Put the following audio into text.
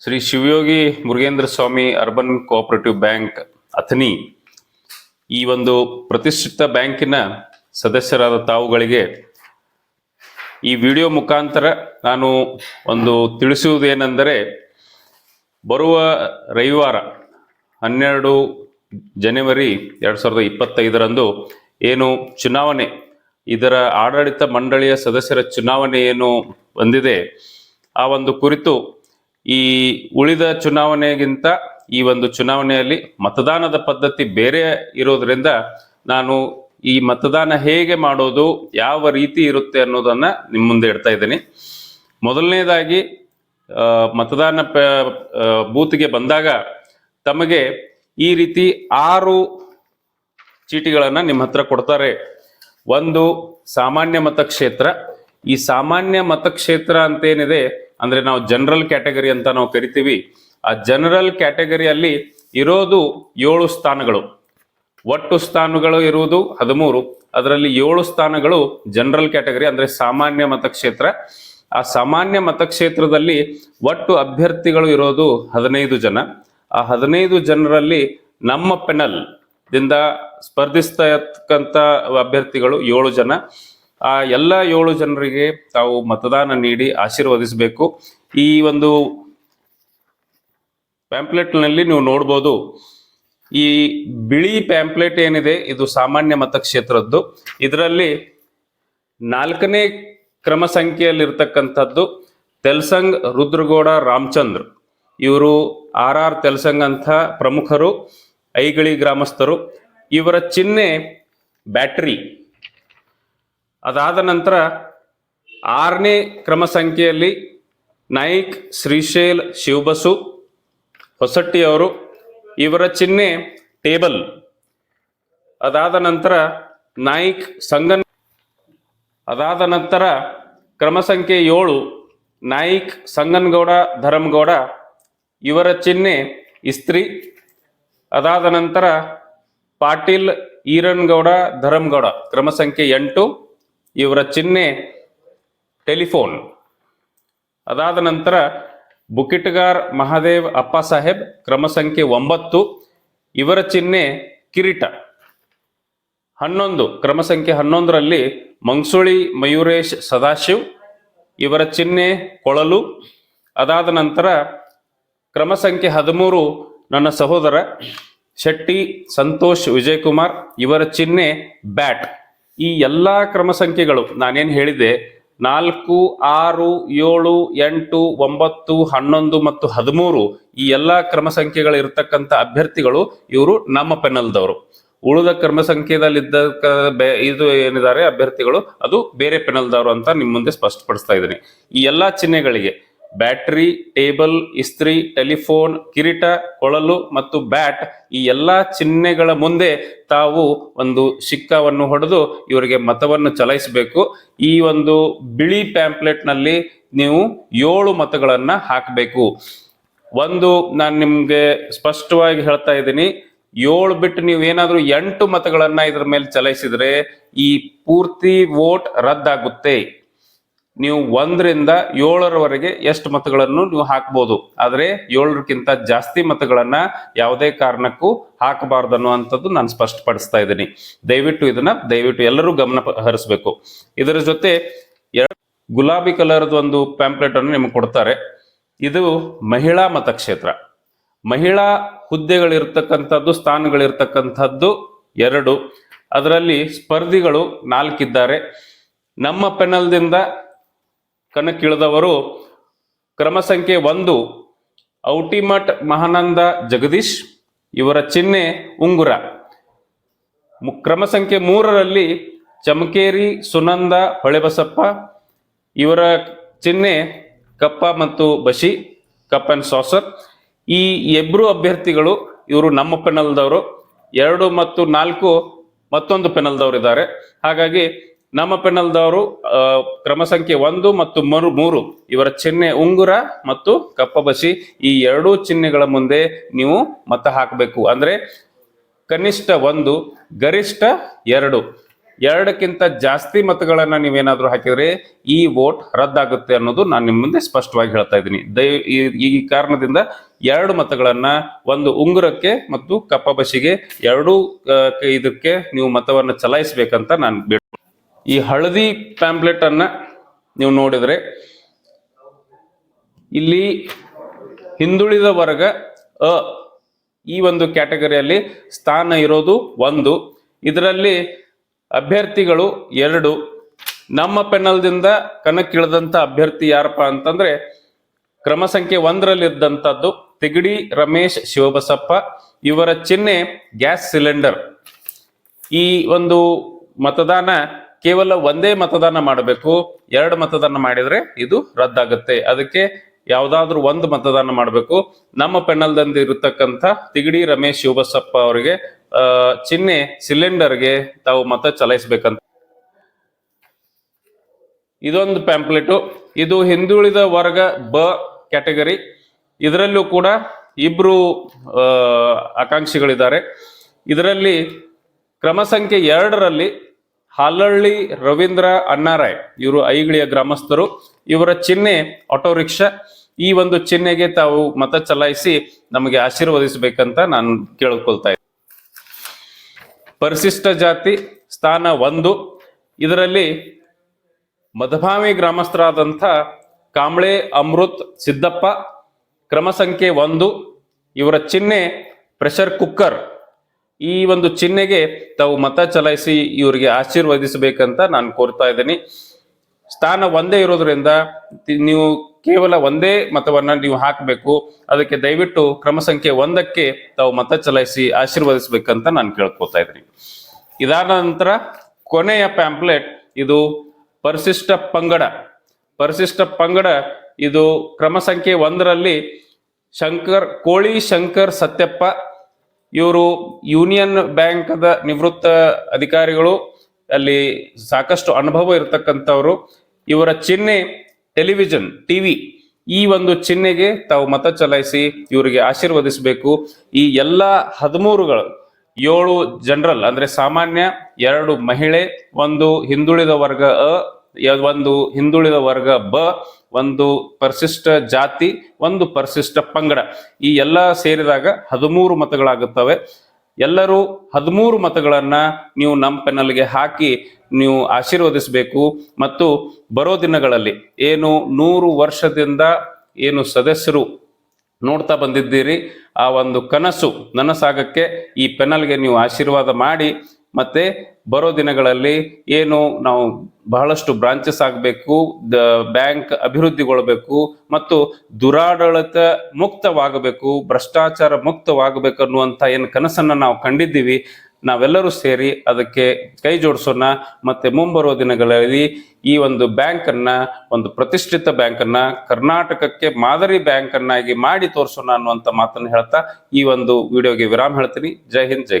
Shri Shivayogi Murugendra Swami urban cooperative bank Athani ಈ ಒಂದು ಪ್ರತಿಷ್ಠಿತ ಬ್ಯಾಂಕಿನ ಸದಸ್ಯರಾದ ತಾವುಗಳಿಗೆ ಈ ವಿಡಿಯೋ ಮುಖಾಂತರ ನಾನು ಒಂದು ತಿಳಿಸುವುದೇನೆಂದರೆ, ಬರುವ ರವಿವಾರ ಹನ್ನೆರಡು ಜನವರಿ ಎರಡು ಸಾವಿರದ ಇಪ್ಪತ್ತೈದರಂದು ಏನು ಚುನಾವಣೆ, ಇದರ ಆಡಳಿತ ಮಂಡಳಿಯ ಸದಸ್ಯರ ಚುನಾವಣೆ ಏನು ಬಂದಿದೆ ಆ ಒಂದು ಕುರಿತು ಈ ಉಳಿದ ಚುನಾವಣೆಗಿಂತ ಈ ಒಂದು ಚುನಾವಣೆಯಲ್ಲಿ ಮತದಾನದ ಪದ್ಧತಿ ಬೇರೆ ಇರೋದ್ರಿಂದ ನಾನು ಈ ಮತದಾನ ಹೇಗೆ ಮಾಡೋದು, ಯಾವ ರೀತಿ ಇರುತ್ತೆ ಅನ್ನೋದನ್ನ ನಿಮ್ಮ ಮುಂದೆ ಇಡ್ತಾ ಇದ್ದೀನಿ. ಮೊದಲನೇದಾಗಿ ಮತದಾನ ಪ ಬೂತ್ಗೆ ಬಂದಾಗ ತಮಗೆ ಈ ರೀತಿ ಆರು ಚೀಟಿಗಳನ್ನು ನಿಮ್ಮ ಹತ್ರ ಕೊಡ್ತಾರೆ. ಒಂದು ಸಾಮಾನ್ಯ ಮತಕ್ಷೇತ್ರ. ಈ ಸಾಮಾನ್ಯ ಮತಕ್ಷೇತ್ರ ಅಂತ ಏನಿದೆ ಅಂದ್ರೆ ನಾವು ಜನರಲ್ ಕ್ಯಾಟಗರಿ ಅಂತ ನಾವು ಕರಿತೀವಿ. ಆ ಜನರಲ್ ಕ್ಯಾಟಗರಿಯಲ್ಲಿ ಇರೋದು ಏಳು ಸ್ಥಾನಗಳು. ಒಟ್ಟು ಸ್ಥಾನಗಳು ಇರುವುದು ಹದಿಮೂರು. ಅದರಲ್ಲಿ ಏಳು ಸ್ಥಾನಗಳು ಜನರಲ್ ಕ್ಯಾಟಗರಿ ಅಂದ್ರೆ ಸಾಮಾನ್ಯ ಮತಕ್ಷೇತ್ರ. ಆ ಸಾಮಾನ್ಯ ಮತಕ್ಷೇತ್ರದಲ್ಲಿ ಒಟ್ಟು ಅಭ್ಯರ್ಥಿಗಳು ಇರೋದು ಹದಿನೈದು ಜನ. ಆ ಹದಿನೈದು ಜನರಲ್ಲಿ ನಮ್ಮ ಪೆನಲ್ ದಿಂದ ಸ್ಪರ್ಧಿಸ್ತಕ್ಕಂಥ ಅಭ್ಯರ್ಥಿಗಳು ಏಳು ಜನ. ಆ ಎಲ್ಲ ಏಳು ಜನರಿಗೆ ತಾವು ಮತದಾನ ನೀಡಿ ಆಶೀರ್ವದಿಸಬೇಕು. ಈ ಒಂದು ಪ್ಯಾಂಪ್ಲೆಟ್ನಲ್ಲಿ ನೀವು ನೋಡ್ಬೋದು, ಈ ಬಿಳಿ ಪ್ಯಾಂಪ್ಲೆಟ್ ಏನಿದೆ, ಇದು ಸಾಮಾನ್ಯ ಮತಕ್ಷೇತ್ರದ್ದು. ಇದರಲ್ಲಿ ನಾಲ್ಕನೇ ಕ್ರಮ ಸಂಖ್ಯೆಯಲ್ಲಿರ್ತಕ್ಕಂಥದ್ದು ತೆಲ್ಸಂಗ್ ರುದ್ರಗೌಡ ರಾಮಚಂದ್ರ. ಇವರು ಆರ್ ಆರ್ ತೆಲ್ಸಂಗ್ ಅಂತ ಪ್ರಮುಖರು, ಐಗಳಿ ಗ್ರಾಮಸ್ಥರು. ಇವರ ಚಿಹ್ನೆ ಬ್ಯಾಟ್ರಿ. ಅದಾದ ನಂತರ ಆರನೇ ಕ್ರಮ ಸಂಖ್ಯೆಯಲ್ಲಿ ನಾಯ್ಕ್, ಶ್ರೀಶೈಲ್, ಶಿವಬಸು ಹೊಸಟ್ಟಿಯವರು ಇವರ ಚಿಹ್ನೆ ಟೇಬಲ್. ಅದಾದ ನಂತರ ನಾಯ್ಕ್, ಸಂಗನ್ ಅದಾದ ನಂತರ ಕ್ರಮ ಸಂಖ್ಯೆ ಏಳು, ನಾಯ್ಕ್, ಸಂಗನ್ಗೌಡ ಧರಮ್ಗೌಡ ಇವರ ಚಿಹ್ನೆ ಇಸ್ತ್ರಿ. ಅದಾದ ನಂತರ ಪಾಟೀಲ್, ಈರನ್ಗೌಡ ಧರಮ್ಗೌಡ ಕ್ರಮ ಸಂಖ್ಯೆ ಎಂಟು ಇವರ ಚಿಹ್ನೆ ಟೆಲಿಫೋನ್. ಅದಾದ ನಂತರ ಬುಕಿಟ್ಗಾರ್ ಮಹಾದೇವ್ ಅಪ್ಪ ಸಾಹೇಬ್ ಕ್ರಮ ಸಂಖ್ಯೆ ಒಂಬತ್ತು, ಇವರ ಚಿಹ್ನೆ ಕಿರೀಟ. ಹನ್ನೊಂದು, ಕ್ರಮ ಸಂಖ್ಯೆ ಹನ್ನೊಂದರಲ್ಲಿ ಮಂಗ್ಸುಳಿ ಮಯೂರೇಶ್ ಸದಾಶಿವ್, ಇವರ ಚಿಹ್ನೆ ಕೊಳಲು. ಅದಾದ ನಂತರ ಕ್ರಮ ಸಂಖ್ಯೆ ಹದಿಮೂರು, ನನ್ನ ಸಹೋದರ ಶೆಟ್ಟಿ ಸಂತೋಷ್ ವಿಜಯಕುಮಾರ್, ಇವರ ಚಿಹ್ನೆ ಬ್ಯಾಟ್. ಈ ಎಲ್ಲ ಕ್ರಮ ಸಂಖ್ಯೆಗಳು ನಾನೇನು ಹೇಳಿದೆ ನಾಲ್ಕು, ಆರು, ಏಳು, ಎಂಟು, ಒಂಬತ್ತು, ಹನ್ನೊಂದು ಮತ್ತು ಹದಿಮೂರು ಈ ಎಲ್ಲ ಕ್ರಮ ಸಂಖ್ಯೆಗಳು ಇರತಕ್ಕಂಥ ಅಭ್ಯರ್ಥಿಗಳು ಇವರು ನಮ್ಮ ಪೆನಲ್ದವರು. ಉಳಿದ ಕ್ರಮ ಸಂಖ್ಯೆದಲ್ಲಿದ್ದ ಇದು ಏನಿದ್ದಾರೆ ಅಭ್ಯರ್ಥಿಗಳು, ಅದು ಬೇರೆ ಪೆನಲ್ದವರು ಅಂತ ನಿಮ್ಮ ಮುಂದೆ ಸ್ಪಷ್ಟಪಡಿಸ್ತಾ ಇದ್ದೀನಿ. ಈ ಎಲ್ಲ ಚಿಹ್ನೆಗಳಿಗೆ ಬ್ಯಾಟ್ರಿ, ಟೇಬಲ್, ಇಸ್ತ್ರಿ, ಟೆಲಿಫೋನ್, ಕಿರೀಟ, ಕೊಳಲು ಮತ್ತು ಬ್ಯಾಟ್ ಈ ಎಲ್ಲ ಚಿಹ್ನೆಗಳ ಮುಂದೆ ತಾವು ಒಂದು ಶಿಕ್ಕಾವನ್ನು ಹೊಡೆದು ಇವರಿಗೆ ಮತವನ್ನು ಚಲಾಯಿಸಬೇಕು. ಈ ಒಂದು ಬಿಳಿ ಪ್ಯಾಂಪ್ಲೆಟ್ನಲ್ಲಿ ನೀವು ಏಳು ಮತಗಳನ್ನು ಹಾಕಬೇಕು. ಒಂದು ನಾನು ನಿಮಗೆ ಸ್ಪಷ್ಟವಾಗಿ ಹೇಳ್ತಾ ಇದ್ದೀನಿ. ಏಳು ಬಿಟ್ಟು ನೀವು ಏನಾದರೂ ಎಂಟು ಮತಗಳನ್ನು ಇದರ ಮೇಲೆ ಚಲಾಯಿಸಿದರೆ ಈ ಪೂರ್ತಿ ವೋಟ್ ರದ್ದಾಗುತ್ತೆ. ನೀವು ಒಂದರಿಂದ ಏಳರವರೆಗೆ ಎಷ್ಟು ಮತಗಳನ್ನು ನೀವು ಹಾಕ್ಬೋದು. ಆದರೆ ಏಳರಕ್ಕಿಂತ ಜಾಸ್ತಿ ಮತಗಳನ್ನ ಯಾವುದೇ ಕಾರಣಕ್ಕೂ ಹಾಕಬಾರ್ದು ಅನ್ನುವಂಥದ್ದು ನಾನು ಸ್ಪಷ್ಟಪಡಿಸ್ತಾ ಇದ್ದೀನಿ. ದಯವಿಟ್ಟು ಇದನ್ನ, ದಯವಿಟ್ಟು ಎಲ್ಲರೂ ಗಮನ ಹರಿಸಬೇಕು. ಇದರ ಜೊತೆ ಗುಲಾಬಿ ಕಲರ್ದು ಒಂದು ಪ್ಯಾಂಪ್ಲೆಟ್ ಅನ್ನು ನಿಮಗೆ ಕೊಡ್ತಾರೆ. ಇದು ಮಹಿಳಾ ಮತಕ್ಷೇತ್ರ. ಮಹಿಳಾ ಹುದ್ದೆಗಳಿರ್ತಕ್ಕಂಥದ್ದು, ಸ್ಥಾನಗಳಿರ್ತಕ್ಕಂಥದ್ದು ಎರಡು. ಅದರಲ್ಲಿ ಸ್ಪರ್ಧಿಗಳು ನಾಲ್ಕಿದ್ದಾರೆ. ನಮ್ಮ ಪೆನಲ್ದಿಂದ ಕಣಕ್ಕಿಳಿದವರು ಕ್ರಮ ಸಂಖ್ಯೆ ಒಂದು ಔಟಿಮಠ್ ಮಹಾನಂದ ಜಗದೀಶ್, ಇವರ ಚಿಹ್ನೆ ಉಂಗುರ. ಕ್ರಮ ಸಂಖ್ಯೆ ಮೂರರಲ್ಲಿ ಚಮಕೇರಿ ಸುನಂದ ಹೊಳೆಬಸಪ್ಪ, ಇವರ ಚಿಹ್ನೆ ಕಪ್ಪ ಮತ್ತು ಬಶಿ, ಕಪ್ ಅಂಡ್ ಸಾಸರ್. ಈ ಇಬ್ಬರು ಅಭ್ಯರ್ಥಿಗಳು ಇವರು ನಮ್ಮ ಪೆನಲ್ದವರು. ಎರಡು ಮತ್ತು ನಾಲ್ಕು ಮತ್ತೊಂದು ಪೆನಲ್ದವರು ಇದ್ದಾರೆ ಹಾಗಾಗಿ ನಮ್ಮ ಪೆನಲ್ದವರು ಕ್ರಮ ಸಂಖ್ಯೆ ಒಂದು ಮತ್ತು ಮರು ಮೂರು. ಇವರ ಚಿಹ್ನೆ ಉಂಗುರ ಮತ್ತು ಕಪ್ಪಬಸಿ ಈ ಎರಡೂ ಚಿಹ್ನೆಗಳ ಮುಂದೆ ನೀವು ಮತ ಹಾಕಬೇಕು. ಅಂದ್ರೆ ಕನಿಷ್ಠ ಒಂದು, ಗರಿಷ್ಠ ಎರಡು. ಎರಡಕ್ಕಿಂತ ಜಾಸ್ತಿ ಮತಗಳನ್ನ ನೀವೇನಾದ್ರೂ ಹಾಕಿದ್ರೆ ಈ ವೋಟ್ ರದ್ದಾಗುತ್ತೆ ಅನ್ನೋದು ನಾನು ನಿಮ್ಮ ಮುಂದೆ ಸ್ಪಷ್ಟವಾಗಿ ಹೇಳ್ತಾ ಇದ್ದೀನಿ. ದಯ ಈ- ಕಾರಣದಿಂದ ಎರಡು ಮತಗಳನ್ನ, ಒಂದು ಉಂಗುರಕ್ಕೆ ಮತ್ತು ಕಪ್ಪಬಸಿಗೆ ಎರಡೂ ಇದಕ್ಕೆ ನೀವು ಮತವನ್ನು ಚಲಾಯಿಸಬೇಕಂತ ನಾನು ಬೇಡ ಈ ಹಳದಿ ಪ್ಯಾಂಪ್ಲೆಟ್ ಅನ್ನ ನೀವು ನೋಡಿದ್ರೆ, ಇಲ್ಲಿ ಹಿಂದುಳಿದ ವರ್ಗ ಅ ಈ ಒಂದು ಕ್ಯಾಟಗರಿಯಲ್ಲಿ ಸ್ಥಾನ ಇರೋದು ಒಂದು. ಇದರಲ್ಲಿ ಅಭ್ಯರ್ಥಿಗಳು ಎರಡು. ನಮ್ಮ ಪೆನಲ್ದಿಂದ ಕಣಕ್ಕಿಳಿದಂತ ಅಭ್ಯರ್ಥಿ ಯಾರಪ್ಪ ಅಂತಂದ್ರೆ, ಕ್ರಮ ಸಂಖ್ಯೆ ಒಂದರಲ್ಲಿದ್ದಂಥದ್ದು ತಿಗಡಿ ರಮೇಶ್ ಶಿವಬಸಪ್ಪ. ಇವರ ಚಿಹ್ನೆ ಗ್ಯಾಸ್ ಸಿಲಿಂಡರ್. ಈ ಒಂದು ಮತದಾನ ಕೇವಲ ಒಂದೇ ಮತದಾನ ಮಾಡಬೇಕು. ಎರಡು ಮತದಾನ ಮಾಡಿದ್ರೆ ಇದು ರದ್ದಾಗುತ್ತೆ. ಅದಕ್ಕೆ ಯಾವ್ದಾದ್ರು ಒಂದು ಮತದಾನ ಮಾಡಬೇಕು. ನಮ್ಮ ಪೆನ್ನಲ್ದಂದ ಇರತಕ್ಕಂಥ ತಿಗಡಿ ರಮೇಶ್ ಶಿವಬಸಪ್ಪ ಅವರಿಗೆ ಚಿಹ್ನೆ ಸಿಲಿಂಡರ್ಗೆ ತಾವು ಮತ ಚಲಾಯಿಸಬೇಕಂತ. ಇದೊಂದು ಪ್ಯಾಂಪ್ಲೆಟು. ಇದು ಹಿಂದುಳಿದ ವರ್ಗ ಬ ಕ್ಯಾಟಗರಿ. ಇದರಲ್ಲೂ ಕೂಡ ಇಬ್ರು ಆಕಾಂಕ್ಷಿಗಳಿದ್ದಾರೆ. ಇದರಲ್ಲಿ ಕ್ರಮ ಸಂಖ್ಯೆ ಎರಡರಲ್ಲಿ ಹಾಲಹಳ್ಳಿ ರವೀಂದ್ರ ಅಣ್ಣಾರಾಯ್, ಇವರು ಐಗಳಿಯ ಗ್ರಾಮಸ್ಥರು. ಇವರ ಚಿಹ್ನೆ ಆಟೋ ರಿಕ್ಷಾ. ಈ ಒಂದು ಚಿಹ್ನೆಗೆ ತಾವು ಮತ ಚಲಾಯಿಸಿ ನಮಗೆ ಆಶೀರ್ವದಿಸಬೇಕಂತ ನಾನು ಕೇಳಿಕೊಳ್ತಾ ಇದ್ದೆ. ಪರಿಶಿಷ್ಟ ಜಾತಿ ಸ್ಥಾನ ಒಂದು. ಇದರಲ್ಲಿ ಮಧಭಾವಿ ಗ್ರಾಮಸ್ಥರಾದಂಥ ಕಾಂಬ್ಳೆ ಅಮೃತ್, ಸಿದ್ದಪ್ಪ, ಕ್ರಮ ಸಂಖ್ಯೆ ಒಂದು. ಇವರ ಚಿಹ್ನೆ ಪ್ರೆಷರ್ ಕುಕ್ಕರ್. ಈ ಒಂದು ಚಿಹ್ನೆಗೆ ತಾವು ಮತ ಚಲಾಯಿಸಿ ಇವರಿಗೆ ಆಶೀರ್ವದಿಸಬೇಕಂತ ನಾನು ಕೋರ್ತಾ ಇದ್ದೀನಿ. ಸ್ಥಾನ ಒಂದೇ ಇರೋದ್ರಿಂದ ನೀವು ಕೇವಲ ಒಂದೇ ಮತವನ್ನ ನೀವು ಹಾಕಬೇಕು. ಅದಕ್ಕೆ ದಯವಿಟ್ಟು ಕ್ರಮ ಸಂಖ್ಯೆ ಒಂದಕ್ಕೆ ತಾವು ಮತ ಚಲಾಯಿಸಿ ಆಶೀರ್ವದಿಸಬೇಕಂತ ನಾನು ಕೇಳ್ಕೊತಾ ಇದ್ದೀನಿ. ಇದಾದ ನಂತರ ಕೊನೆಯ ಪ್ಯಾಂಪ್ಲೆಟ್ ಇದು ಪರಿಶಿಷ್ಟ ಪಂಗಡ. ಪರಿಶಿಷ್ಟ ಪಂಗಡ ಇದು ಕ್ರಮ ಸಂಖ್ಯೆ ಒಂದರಲ್ಲಿ ಶಂಕರ್, ಕೋಳಿ ಶಂಕರ್ ಸತ್ಯಪ್ಪ ಇವರು ಯೂನಿಯನ್ ಬ್ಯಾಂಕ್ದ ನಿವೃತ್ತ ಅಧಿಕಾರಿಗಳು. ಅಲ್ಲಿ ಸಾಕಷ್ಟು ಅನುಭವ ಇರತಕ್ಕಂಥವ್ರು. ಇವರ ಚಿಹ್ನೆ ಟೆಲಿವಿಷನ್, ಟಿವಿ. ಈ ಒಂದು ಚಿಹ್ನೆಗೆ ತಾವು ಮತ ಚಲಾಯಿಸಿ ಇವರಿಗೆ ಆಶೀರ್ವದಿಸಬೇಕು. ಈ ಎಲ್ಲ ಹದಿಮೂರುಗಳು, ಏಳು ಜನರಲ್, ಅಂದ್ರೆ ಸಾಮಾನ್ಯ ಎರಡು ಮಹಿಳೆ, ಒಂದು ಹಿಂದುಳಿದ ವರ್ಗ ಅ ಒಂದು ಹಿಂದುಳಿದ ವರ್ಗ ಬ, ಒಂದು ಪರಿಶಿಷ್ಟ ಜಾತಿ, ಒಂದು ಪರಿಶಿಷ್ಟ ಪಂಗಡ. ಈ ಎಲ್ಲ ಸೇರಿದಾಗ ಹದಿಮೂರು ಮತಗಳಾಗುತ್ತವೆ. ಎಲ್ಲರೂ ಹದಿಮೂರು ಮತಗಳನ್ನ ನೀವು ನಮ್ಮ ಪೆನಲ್ಗೆ ಹಾಕಿ ನೀವು ಆಶೀರ್ವದಿಸಬೇಕು. ಮತ್ತು ಬರೋ ದಿನಗಳಲ್ಲಿ ಏನು ನೂರು ವರ್ಷದಿಂದ ಏನು ಸದಸ್ಯರು ನೋಡ್ತಾ ಬಂದಿದ್ದೀರಿ, ಆ ಒಂದು ಕನಸು ನನಸಾಗಕ್ಕೆ ಈ ಪೆನಲ್ಗೆ ನೀವು ಆಶೀರ್ವಾದ ಮಾಡಿ ಮತ್ತೆ ಬರೋ ದಿನಗಳಲ್ಲಿ ಏನು ನಾವು ಬಹಳಷ್ಟು ಬ್ರಾಂಚಸ್ ಆಗಬೇಕು, ದ ಬ್ಯಾಂಕ್ ಅಭಿವೃದ್ಧಿಗೊಳ್ಳಬೇಕು ಮತ್ತು ದುರಾಡಳಿತ ಮುಕ್ತವಾಗಬೇಕು, ಭ್ರಷ್ಟಾಚಾರ ಮುಕ್ತವಾಗಬೇಕು ಅನ್ನುವಂಥ ಏನು ಕನಸನ್ನು ನಾವು ಕಂಡಿದ್ದೀವಿ, ನಾವೆಲ್ಲರೂ ಸೇರಿ ಅದಕ್ಕೆ ಕೈ ಜೋಡಿಸೋಣ ಮತ್ತೆ ಮುಂಬರುವ ದಿನಗಳಲ್ಲಿ ಈ ಒಂದು ಬ್ಯಾಂಕನ್ನು, ಒಂದು ಪ್ರತಿಷ್ಠಿತ ಬ್ಯಾಂಕನ್ನು, ಕರ್ನಾಟಕಕ್ಕೆ ಮಾದರಿ ಬ್ಯಾಂಕನ್ನಾಗಿ ಮಾಡಿ ತೋರಿಸೋಣ ಅನ್ನುವಂಥ ಮಾತನ್ನು ಹೇಳ್ತಾ ಈ ಒಂದು ವಿಡಿಯೋಗೆ ವಿರಾಮ ಹೇಳ್ತೀನಿ. ಜೈ ಹಿಂದ್, ಜೈ